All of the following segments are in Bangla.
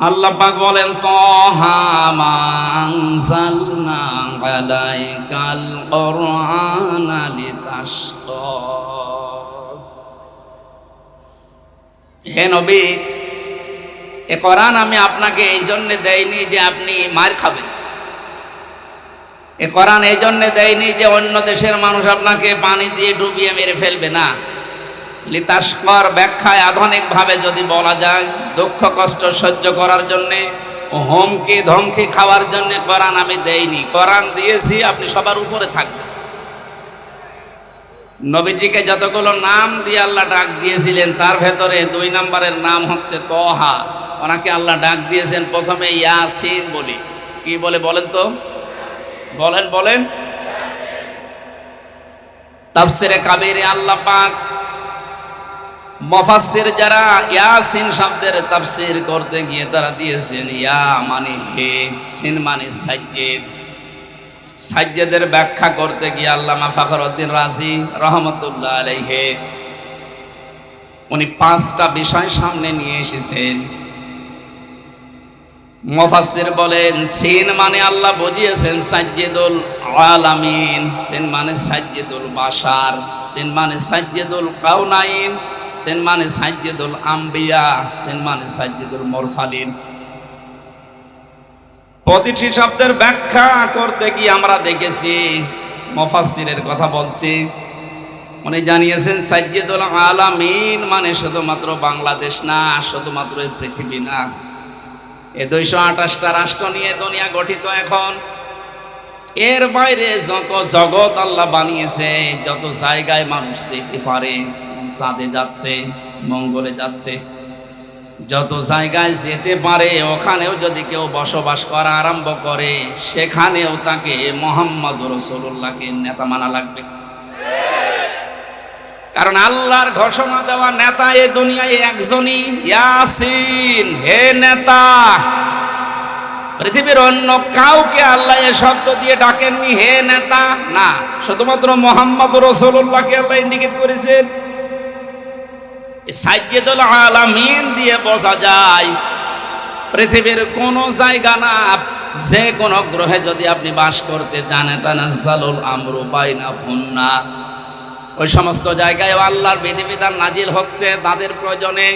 আল্লাহ বলেন, তহা মানজালনা আলাইকাল হে নবী, এ কোরআন আমি আপনাকে এই জন্য দেইনি যে আপনি মার খাবেন। এ কোরআন এই জন্য দেয়নি যে অন্য দেশের মানুষ আপনাকে পানি দিয়ে ডুবিয়ে মেরে ফেলবে না। লিতাস্কর ব্যাখ্যায় আধুনিকভাবে যদি বলা যায়, দুঃখ, কষ্ট সহ্য করার জন্যে হুমকি, ধমকি খাওয়ার জন্য কোরআন আমি দেইনি। কোরআন দিয়েছি, আপনি সবার উপরে থাকবেন। নবীজিকে যতগুলো নাম দিয়ে আল্লাহ ডাক দিয়েছিলেন, তার ভেতরে দুই নম্বরের নাম হচ্ছে তহা। ওনাকে আল্লাহ ডাক দিয়েছেন প্রথমে ইয়াসিন বলি। কি বলে বলেন তো? বলেন বলেন। তাফসিরে কাবিরে আল্লাহ পাক মফাসির যারা ইয়াসিন শব্দের তাফসির করতে গিয়ে তারা দিয়েছেন, ইয়া মানে হে সিন মানে সাজ্জেদ। সাজ্জেদের ব্যাখ্যা করতে গিয়ে আল্লামা ফাখরুদ্দিন রাজি রহমতুল্লাহ আলাইহে। উনি পাঁচটা বিষয় সামনে নিয়ে এসেছেন। মফাসির বলেন, সিন মানে আল্লাহ বুঝিয়েছেন সাজ্জেদুল আলামিন, সিন মানে সাজ্জেদুল বাসার সিন মানে সাজ্জেদুল কাউনাইন সেন মানে সাজ্জেদুল আম্বিয়া, সেন মানে সাজ্জেদুল মোরসালিন। প্রতিটি শব্দের ব্যাখ্যা করতে গিয়ে আমরা দেখেছি মফাসিরের কথা বলছি। উনি জানিয়েছেন, সাজ্জেদুল আলামিন মানে শুধুমাত্র বাংলাদেশ না, শুধুমাত্র পৃথিবী না। এ দুইশো আঠাশটা রাষ্ট্র নিয়ে দুনিয়া গঠিত এখন। এর বাইরে যত জগৎ আল্লাহ বানিয়েছে, যত জায়গায় মানুষ যেতে পারে চাঁদে যাচ্ছে, মঙ্গলে যাচ্ছে। যত জায়গায় যেতে পারে, ওখানেও যদি কেউ বসবাস করা আরম্ভ করে, সেখানেও তাকে মোহাম্মদ রসুল্লাহকে নেতা মানা লাগবে। কারণ আল্লাহর ঘোষণা দেওয়া নেতা এ দুনিয়ায় একজনই, ইয়াসিন। হে নেতা! পৃথিবীর অন্য কাউকে আল্লাহ এ শব্দ দিয়ে ডাকেননি, হে নেতা! না, শুধুমাত্র মোহাম্মদ রসুল্লাহকে আল্লাহ ইন্ডিকেট করেছেন। সাজ্জেদুল আলামিন দিয়ে বোঝা যায়, পৃথিবীর কোনো জায়গা না, যে কোনো গ্রহে যদি আপনি বাস করতে জানে, তানাজ্জালুল আমরু বাইনা হুন্না ওই সমস্ত জায়গায় আল্লাহর বিধিবিধান নাজিল হচ্ছে তাদের প্রয়োজনে।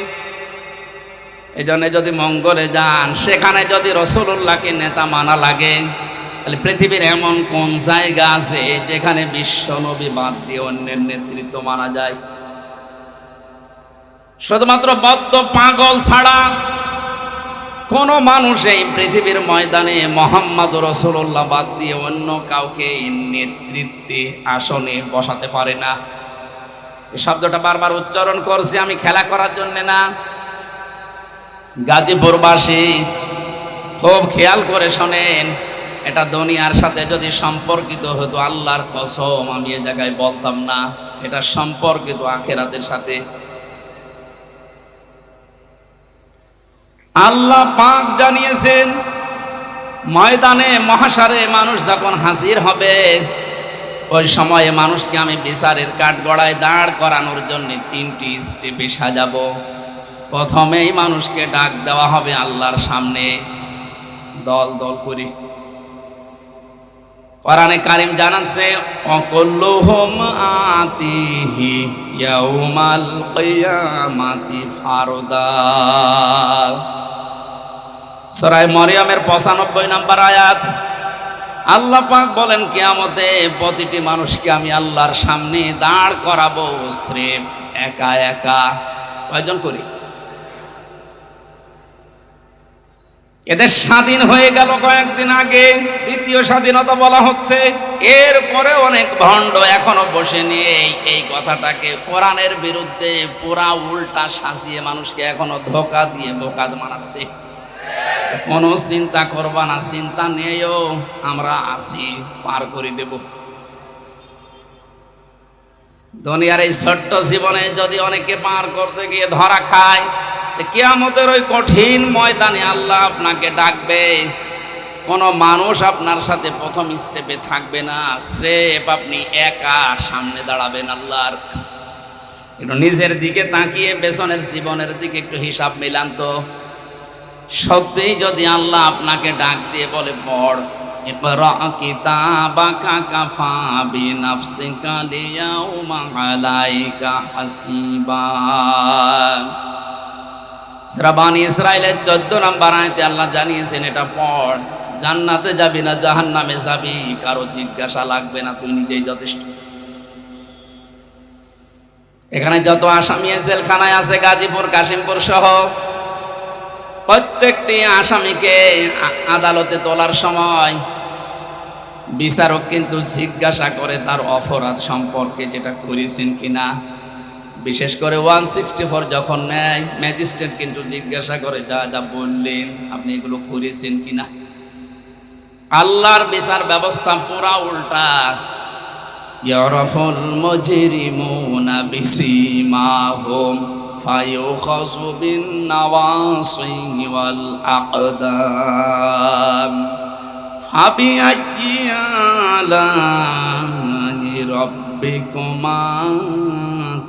এই জন্য যদি মঙ্গলে যান, সেখানে যদি রসুল্লাহকে নেতা মানা লাগে, তাহলে পৃথিবীর এমন কোন জায়গা আছে যেখানে বিশ্ব নবী বাদ দিয়ে অন্যের নেতৃত্ব মানা যায়? শুধুমাত্র বদ্ধ পাগল ছাড়া কোন মানুষ এই পৃথিবীর ময়দানে মোহাম্মদ রসুল্লাহ বাদ দিয়ে অন্য কাউকে নেতৃত্বে আসনে বসাতে পারে না। এই শব্দটা বারবার উচ্চারণ করছি, আমি খেলা করার জন্য না। গাজীপুরবাসী খুব খেয়াল করে শোনেন, এটা দুনিয়ার সাথে যদি সম্পর্কিত হতো, আল্লাহর কসম আমি এ জায়গায় বলতাম না, এটা সম্পর্কিত আখেরাতের সাথে। আল্লাহ পাক জানিয়েছেন, ময়দানে মহাসারে মানুষ যখন হাসির হবে, ওই সময়ে মানুষকে আমি বিচারের কাঠ গড়ায় দাঁড় করানোর জন্য তিনটি স্টেপে সাজাবো। প্রথমেই মানুষকে ডাক দেওয়া হবে আল্লাহর সামনে। দল দল করি। কোরআনে কারিম জানাচ্ছে, অকল্লুহুম আতিহি ফারদা। সূরা মরিয়মের 95 নম্বর আয়াত। আল্লাহ পাক বলেন, কিয়ামতে প্রতিটি মানুষকে আমি আল্লাহর সামনে দাঁড় করাবো স্রেফ একা একা। কয়জন করি? এদের স্বাধীন হয়ে গেল কয়েকদিন আগে, দ্বিতীয় স্বাধীনতা বলা হচ্ছে। এরপরে অনেক ভণ্ড এখনও বসে নিয়ে এই কথাটাকে কোরআনের বিরুদ্ধে পুরা উল্টা সাজিয়ে মানুষকে এখনও ধোকা দিয়ে বোকাদ মানাচ্ছে কোনো চিন্তা করবা না, চিন্তা নেও আমরা আসি পার করে দেব। দুনিয়ার এই ছোট্ট জীবনে যদি অনেকে পার করতে গিয়ে ধরা খায় কেয়ামতের ওই কঠিন ময়দানে আল্লাহ আপনাকে ডাকবে। কোনো মানুষ আপনার সাথে প্রথম স্টেপে থাকবে না স্রেপ আপনি একা সামনে দাঁড়াবেন আল্লাহর। একটু নিজের দিকে তাকিয়ে পেছনের জীবনের দিকে একটু হিসাব মিলান তো। সত্যিই যদি আল্লাহ আপনাকে ডাক দিয়ে বলে, পড়। শ্রাবানী ইসরায়েলের চোদ্দ নম্বর আয়তে আল্লাহ জানিয়েছেন, এটা পড়। জান্নাতে যাবি না জাহান নামে যাবি। কারও জিজ্ঞাসা লাগবে না, তুই নিজেই যথেষ্ট। এখানে যত আসামি জেলখানায় আছে, গাজীপুর, কাশিমপুর সহ প্রত্যেকটি আসামিকে আদালতে তোলার সময় বিচারক কিন্তু জিজ্ঞাসা করে তার অপরাধ সম্পর্কে যেটা করেছেন কিনা। বিশেষ করে ওয়ান সিক্সটি ফোর যখন নেয়, ম্যাজিস্ট্রেট কিন্তু জিজ্ঞাসা করে, যা যা বললেন, আপনি এগুলো করেছেন কিনা? আল্লাহর বিচার ব্যবস্থা পুরা উল্টা। ইয়রফল বিসি মা হোম فيؤخذ بالنواصي والأقدام فبأي آلاء ربكما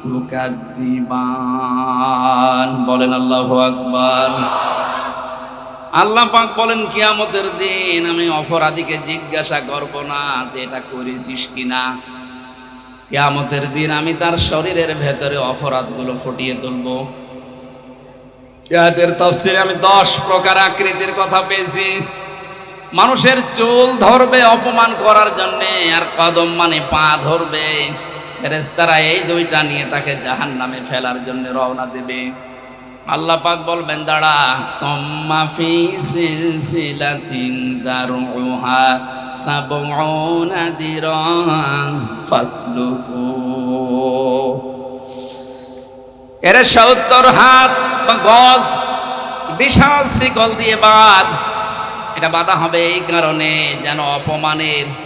تكذبان বলেন আল্লাহু আকবার আল্লাহ পাক বলেন কিয়ামতের দিন আমি অপরাধীকে জিজ্ঞাসা করব না যে এটা করেছিস কিনা কিয়ামতের দিন আমি তার শরীরের ভেতরে অপরাধগুলো ফুটিয়ে তুলব। এদের তফসিলে আমি দশ প্রকার আকৃতির কথা পেয়েছি। মানুষের চুল ধরবে অপমান করার জন্যে, আর কদম মানে পা ধরবে। ফেরেস্তারা এই দুইটা নিয়ে তাকে জাহান নামে ফেলার জন্য রওনা দেবে। আল্লাহ পাক বলবেন, দাঁড়া। সম্মা ফি সিলসিলাতিন দারুহা সাবউনা ذراعا فاسلكوا. এর সত্তর হাত বা গজ বিশাল শিকল দিয়ে বাঁধ। এটা বাধা হবে এই কারণে যেন অপমানের